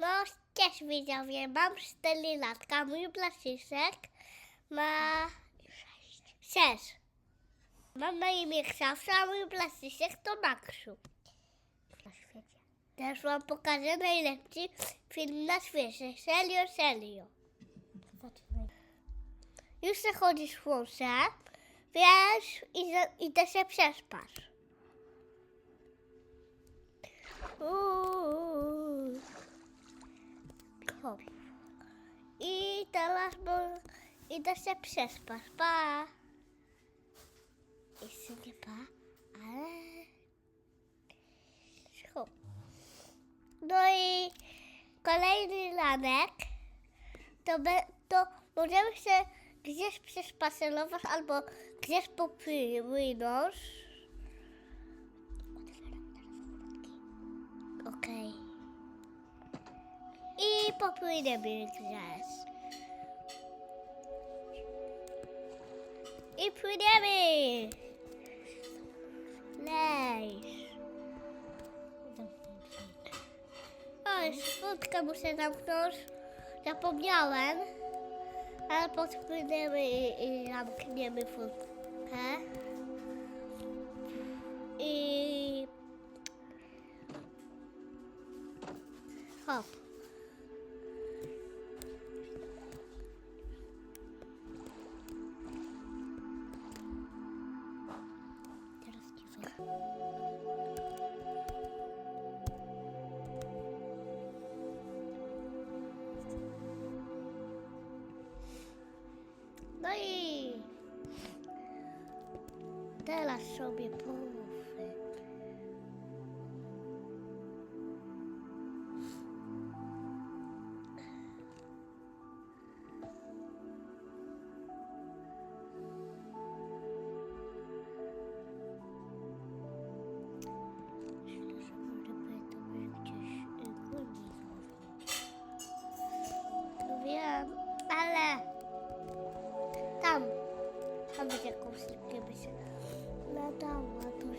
No, cześć widzowie, mam 4 latka, mój blaszczysek ma 6. Mam na imię Ksawsza, a mój blaszczysek to Maksiu. Na świecie. Teraz wam pokażę najlepszy film na świecie. Serio, serio. Już se chodzisz w łące, wiesz, i idę się przespać. Uuu. Idę się przespać. Pa. Jeszcze nie pa, ale... No i kolejny lanek to, be, to możemy się gdzieś przespacerować albo gdzieś popłynąć. Okej. I popłyniemy gdzieś. I płyniemy. Lejś. Oj, furtkę muszę zamknąć. Zapomniałem. Ale podpłyniemy i, i zamkniemy furtkę. No i teraz sobie połowę. купатися. Вода, вода,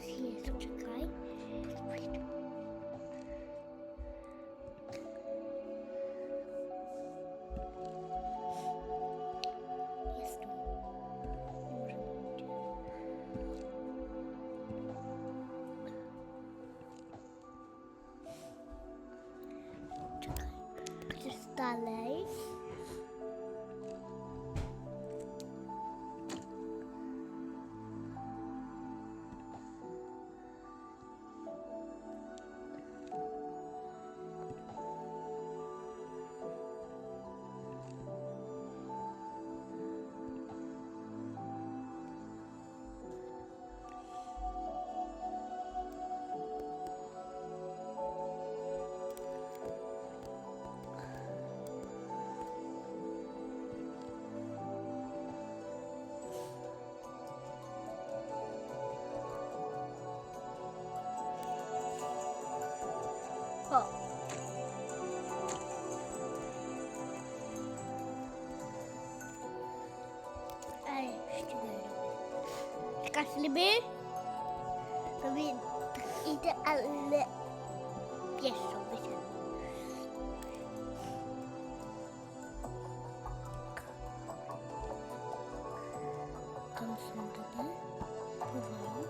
Сліби? Він іде, але п'єшо висить. Консом туди. Буває.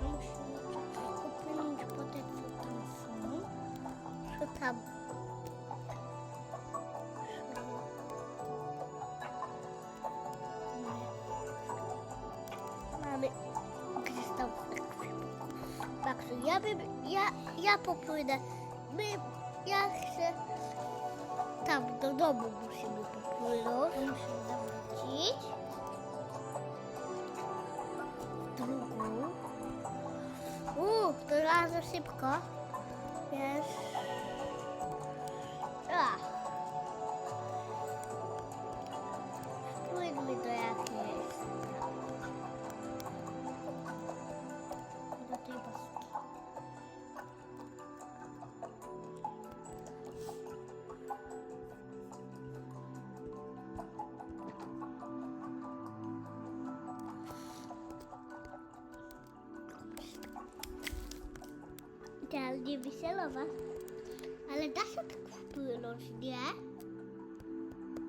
Тому що купимо по тексту консому. Що там? Ja bym, ja, ja popłynę. My, ja chcę tam do domu musimy popłynąć. Musimy zawrócić. Drugą. Uuu, to bardzo szybko. Wiesz. Idealnie wieselowa. Ale da się tak wpłynąć, nie?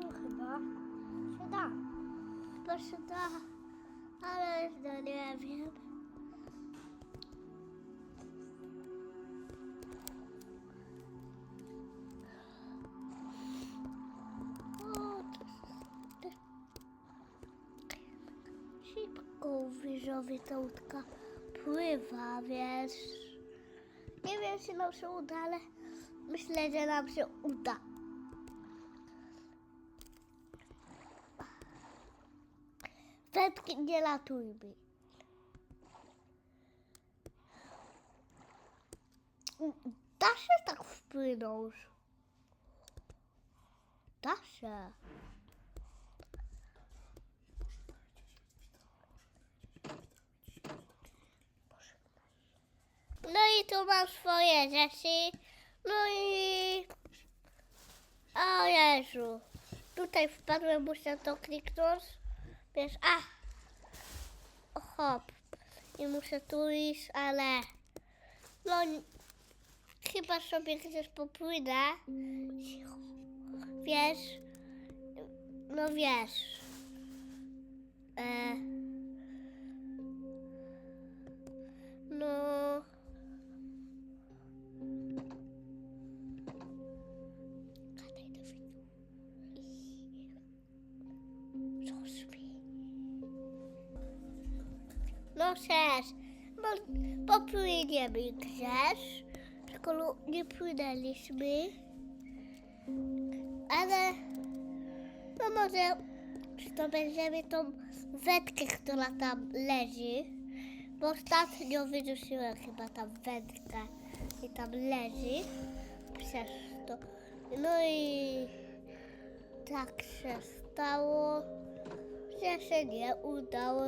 No chyba się da. Chyba się da. Ale no nie wiem. O, to jest- Szybko wyżowie ta łódka pływa, nie wiem, czy nam się uda, ale myślę, że nam się uda. Wędki nie latujmy. Da się tak wpłynąć. Da się. No i tu mam swoje rzeczy. No i... O Jezu. Tutaj wpadłem, muszę to kliknąć. Wiesz, a! Hop. I muszę tu iść, ale... No... Chyba sobie gdzieś popłynę. Wiesz? No wiesz. E... No cześć. No, popłyniemy gdzieś. Skoro nie płynęliśmy. Ale... No może... To będziemy tą wędkę, która tam leży. Bo ostatnio wyrzuciłem chyba tam wędkę i tam leży. Przez to. No i tak się stało, że się nie udało.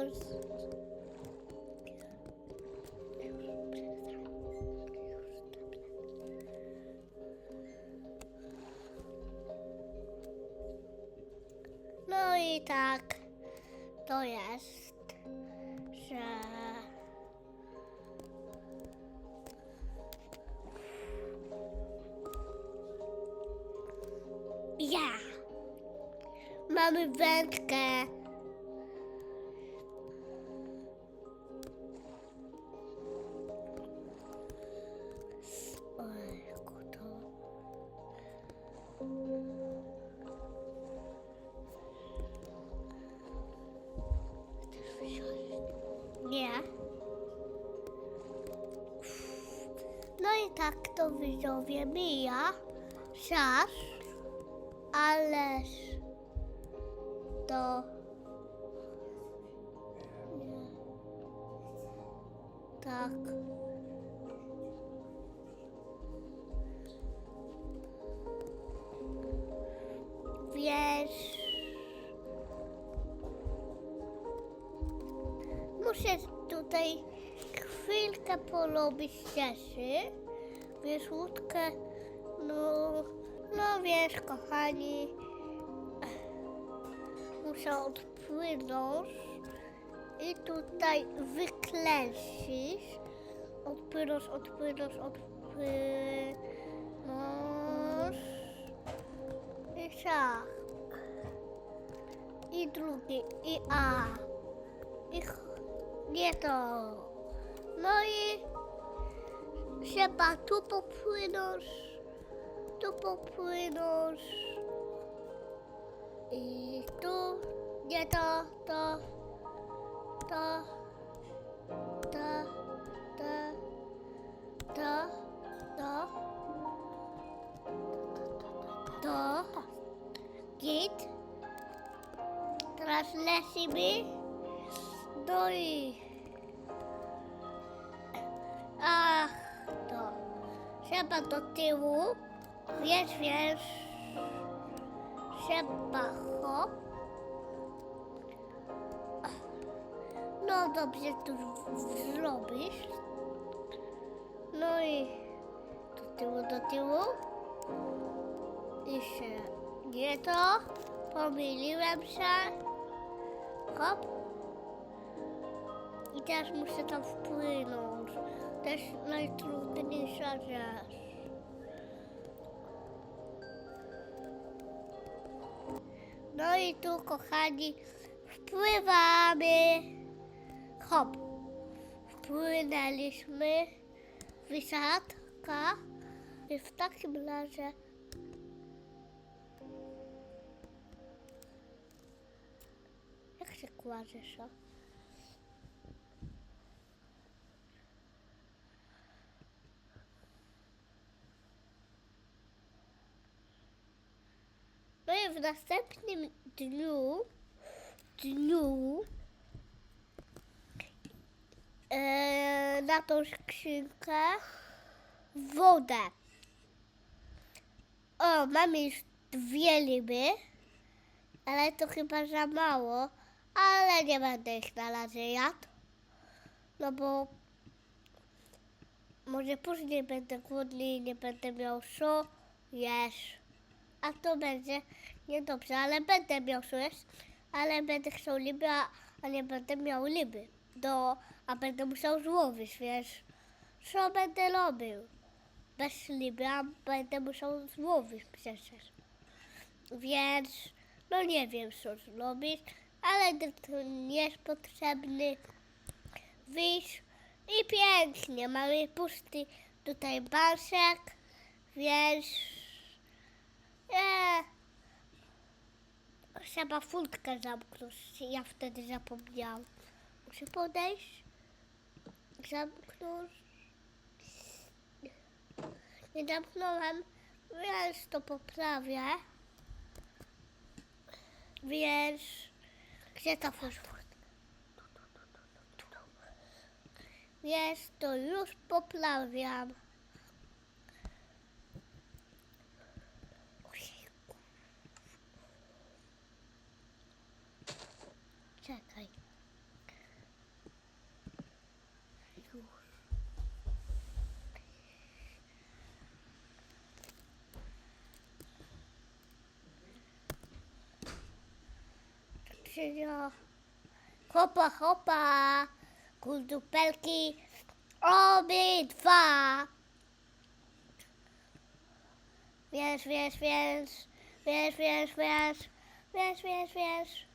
No i tak to jest, że ja mamy wędkę. I tak to widzowie mija czas, ależ to nie. tak. Wiesz, muszę tutaj chwilkę porobić cieszy. Wiesz, łódkę, no, no wiesz, kochani, muszę odpłynąć i tutaj wyklęsisz. Odpłynąć, odpłynąć, odpłynąć. I tak. I drugi, i A. I nie to. No i trzeba tu popłynąć, tu popłynąć. I tu, nie to, to, to, to, to, to, to, to, git. Teraz lecimy. No i... Trzeba do tyłu. Wiesz, wiesz. Trzeba hop. No dobrze tu zrobisz. No i do tyłu, do tyłu. Się nie to. Pomyliłem się. Hop. I teraz muszę tam wpłynąć też najtrudniejsza rzecz. No i tu, kochani, wpływamy. Hop. Wpłynęliśmy. Wysadka. I w takim razie jak się kładziesz? A? W następnym dniu, dniu e, na tą skrzynkę wodę. O, mamy już dwie liby, ale to chyba za mało, ale nie będę ich na razie jadł, no bo może później będę głodny i nie będę miał co jeść. A to będzie niedobrze, ale będę miał coś, ale będę chciał liby, a, a nie będę miał liby. Do, a będę musiał złowić, więc co będę robił? Bez liby, a będę musiał złowić przecież. Więc, no nie wiem co zrobić, ale to nie jest potrzebny. Wyjść i pięknie, mamy pusty tutaj bansek, więc. Trzeba furtkę zamknąć. Ja wtedy zapomniałam. Muszę podejść. Zamknąć. Nie zamknąłem, więc to poprawię. Więc gdzie ta furtka? Więc to już poprawiam. Czynia. Hopa, hopa. Kuldupelki. Obydwa. Wiesz, wiesz, wiesz, wiesz, wiesz, wiesz, wiesz, wiesz, wiesz.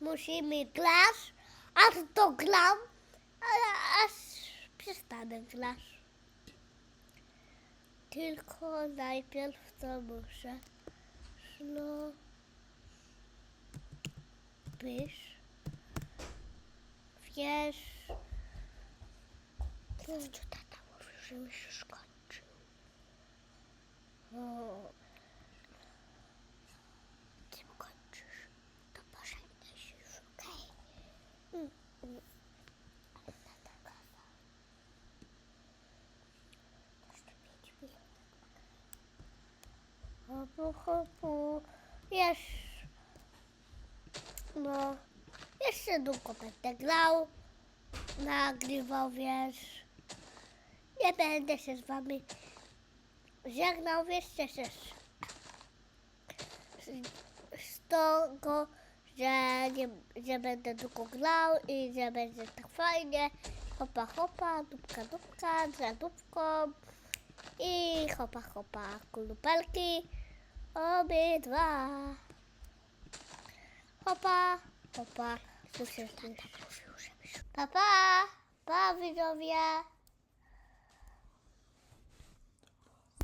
Musimy grać, aż to gram, ale aż przestanę grać. Tylko najpierw to muszę zrobić. Wiesz, co tata mówił, że mi się skończył. O. Ty kończysz, to pożegnaj się już, okej? Mm, mm. Ale tata. Jeszcze pięć minut. Hopu, hopu. Jeszcze. No. Jeszcze długo będę grał. Nagrywał, wiesz. Nie będę się z wami żegnał, wiesz, z, z tego, że, nie, że będę długo grał i że będzie tak fajnie. Hopa, hopa, dupka, dupka, za dupką i hopa, hopa, kulupelki, obydwa. Papa, papa. Słyszę Santa mówił, żebyś... Papa, pa widzowie.